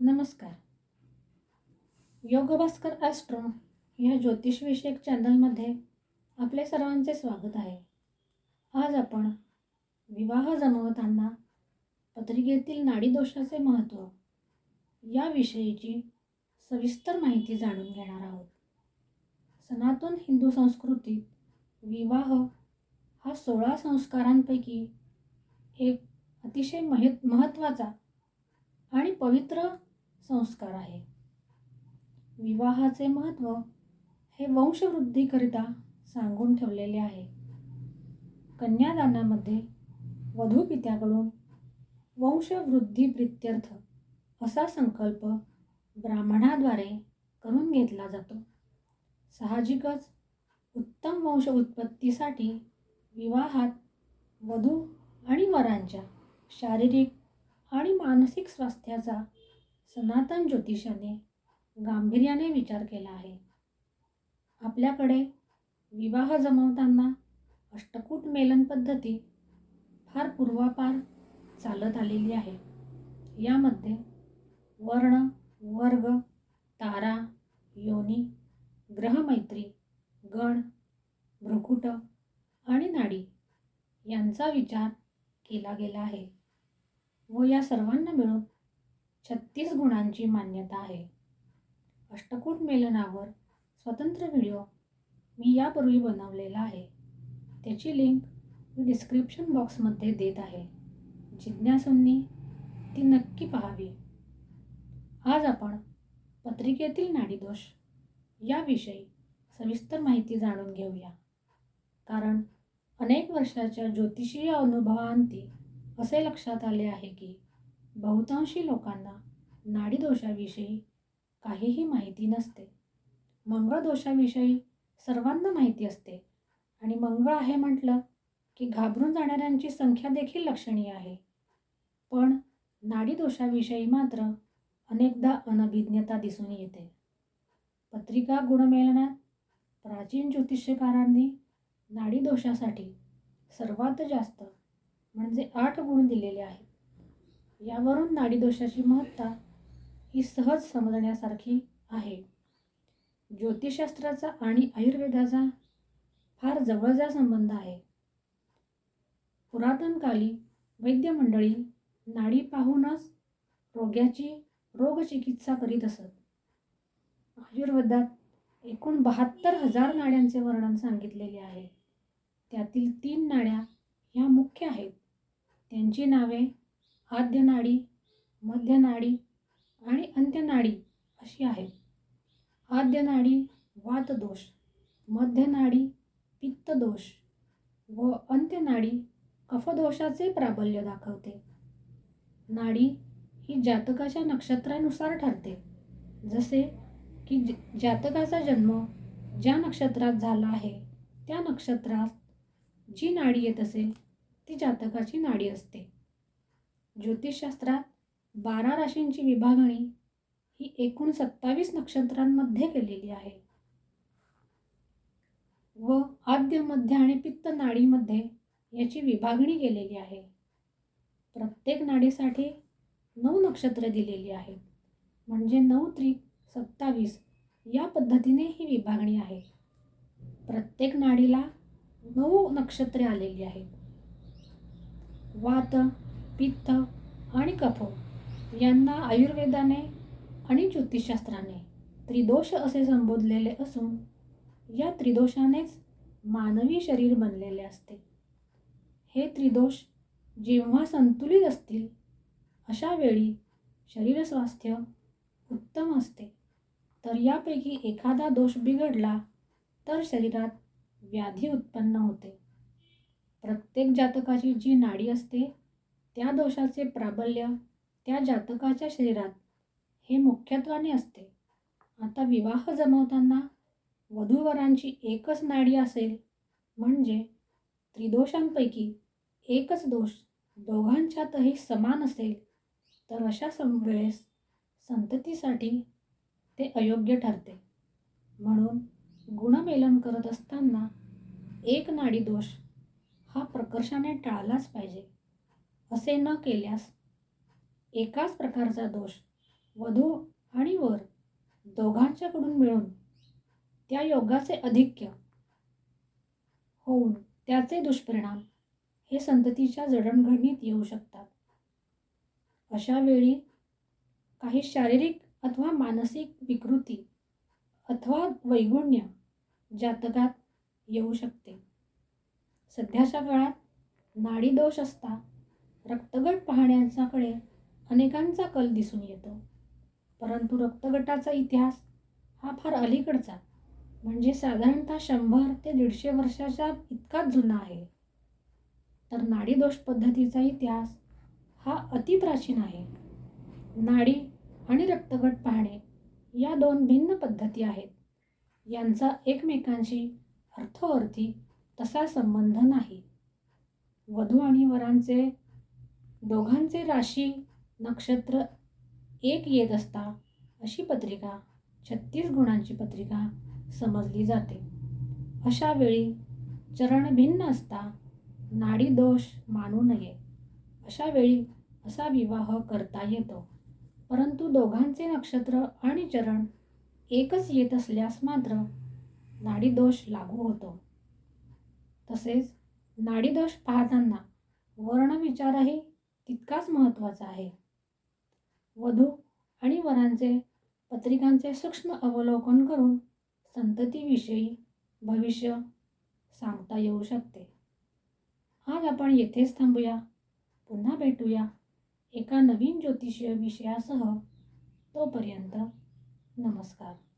नमस्कार. योगभास्कर ॲस्ट्रो या ज्योतिषविषयक चॅनलमध्ये आपले सर्वांचे स्वागत आहे. आज आपण विवाह जमवताना पत्रिकेतील नाडीदोषाचे महत्त्व याविषयीची सविस्तर माहिती जाणून घेणार आहोत. सनातन हिंदू संस्कृतीत विवाह हा सोळा संस्कारांपैकी एक अतिशय महत् महत्त्वाचा आणि पवित्र संस्कार आहे. विवाहाचे महत्त्व हे वंशवृद्धीकरिता सांगून ठेवलेले आहे. कन्यादानामध्ये वधूपित्याकडून वंशवृद्धी असा संकल्प ब्राह्मणाद्वारे करून घेतला जातो. साहजिकच उत्तम वंश उत्पत्तीसाठी विवाहात वधू आणि वरांच्या शारीरिक आणि मानसिक स्वास्थ्याचा सनातन ज्योतिषाने गांभीर्याने विचार केला आहे. आपल्याकडे विवाह जमवताना अष्टकूट मेलन पद्धती फार पूर्वापार चालत आलेली आहे. यामध्ये वर्ण वर्ग तारा योनी ग्रहमैत्री गण भ्रुकुट आणि नाडी यांचा विचार केला गेला आहे. व या सर्वांना मिळून छत्तीस गुणांची मान्यता आहे. अष्टकूट मेलनावर स्वतंत्र व्हिडिओ मी यापूर्वी बनवलेला आहे. त्याची लिंक मी डिस्क्रिप्शन बॉक्समध्ये देत आहे. जिज्ञासूंनी ती नक्की पाहावी. आज आपण पत्रिकेतील नाडीदोष याविषयी सविस्तर माहिती जाणून घेऊया. कारण अनेक वर्षाच्या ज्योतिषीय अनुभवांती असे लक्षात आले आहे की बहुतांशी लोकांना नाडीदोषाविषयी काहीही माहिती नसते. मंगळदोषाविषयी सर्वांना माहिती असते. आणि मंगळ आहे म्हटलं की घाबरून जाणाऱ्यांची संख्या देखील लक्षणीय आहे. पण नाडीदोषाविषयी मात्र अनेकदा अनभिज्ञता दिसून येते. पत्रिका गुणमेलनात प्राचीन ज्योतिष्यकारांनी नाडीदोषासाठी सर्वात जास्त म्हणजे आठ गुण दिलेले आहेत. यावरून नाडीदोषाची महत्ता ही सहज समजण्यासारखी आहे. ज्योतिषशास्त्राचा आणि आयुर्वेदाचा फार जवळचा संबंध आहे. पुरातनकाली वैद्यमंडळी नाडी पाहूनच रोग्याची रोगचिकित्सा करीत असत. आयुर्वेदात एकूण बहात्तर हजार नाड्यांचे वर्णन सांगितलेले आहे. त्यातील तीन नाड्या ह्या मुख्य आहेत. त्यांची नावे आद्यनाडी मध्यनाडी आणि अंत्यनाडी अशी आहेत. आद्यनाडी वातदोष मध्यनाडी पित्तदोष व अंत्यनाडी कफदोषाचे प्राबल्य दाखवते. नाडी ही जातकाच्या नक्षत्रानुसार ठरते जसे की जातकाचा जन्म ज्या नक्षत्रात झाला आहे त्या नक्षत्रात जी नाडी येत असेल ती जातकाची नाडी असते. ज्योतिषशास्त्रात बारा राशींची विभागणी ही एकूण सत्तावीस नक्षत्रांमध्ये केलेली आहे. व आद्य मध्य आणि पित्त नाडीमध्ये याची विभागणी केलेली आहे. प्रत्येक नाडीसाठी नऊ नक्षत्र दिलेली आहेत. म्हणजे नऊ त्रिक सत्तावीस या पद्धतीने ही विभागणी आहे. प्रत्येक नाडीला नऊ नक्षत्रे आलेली आहेत. वात पित्त आणि कफ यांना आयुर्वेदाने आणि ज्योतिषशास्त्राने त्रिदोष असे संबोधलेले असून या त्रिदोषानेच मानवी शरीर बनलेले असते. हे त्रिदोष जेव्हा संतुलित असतील अशा वेळी शरीरस्वास्थ्य उत्तम असते. तर यापैकी एखादा दोष बिघडला तर शरीरात व्याधी उत्पन्न होते. प्रत्येक जातकाची जी नाडी असते त्या दोषाचे प्राबल्य त्या जातकाच्या शरीरात हे मुख्यत्वाने असते. आता विवाह जमवताना वधूवरांची एकच नाडी असेल म्हणजे त्रिदोषांपैकी एकच दोष दोघांच्यातही समान असेल तर अशा सम वेळेस संततीसाठी ते अयोग्य ठरते. म्हणून गुणमेलन करत असताना एक नाडी दोष हा प्रकर्षाने टाळलाच पाहिजे. असे न केल्यास एकाच प्रकारचा दोष वधू आणि वर दोघांच्याकडून मिळून त्या योगाचे अधिक्य होऊन त्याचे दुष्परिणाम हे संततीच्या जडणघडणीत येऊ शकतात. अशा वेळी काही शारीरिक अथवा मानसिक विकृती अथवा वैगुण्य जातकात येऊ शकते. सध्याच्या काळात नाडीदोष असता रक्तगट पाहण्याच्याकडे अनेकांचा कल दिसून येतो. परंतु रक्तगटाचा इतिहास हा फार अलीकडचा म्हणजे साधारणतः शंभर ते दीडशे वर्षाच्या इतकाच जुना आहे. तर नाडीदोष पद्धतीचा इतिहास हा अतिप्राचीन आहे. नाडी आणि रक्तगट पाहणे या दोन भिन्न पद्धती आहेत. यांचा एकमेकांशी अर्थोअर्थी तसा संबंध नाही. वधू आणि वरांचे दोघांचे राशी नक्षत्र एक येत असता अशी पत्रिका छत्तीस गुणांची पत्रिका समजली जाते. अशा वेळी चरण भिन्न असता नाडी दोष मानू नये. अशा वेळी असा विवाह करता येतो. परंतु दोघांचे नक्षत्र आणि चरण एकच येत असल्यास मात्र नाडीदोष लागू होतो. तसेच नाडीदोष पाहताना वर्णविचारही तितकाच महत्त्वाचा आहे. वधू आणि वरांचे पत्रिकांचे सूक्ष्म अवलोकन करून संततीविषयी भविष्य सांगता येऊ शकते. आज आपण येथेच थांबूया. पुन्हा भेटूया एका नवीन ज्योतिषीय विषयासह. तोपर्यंत नमस्कार.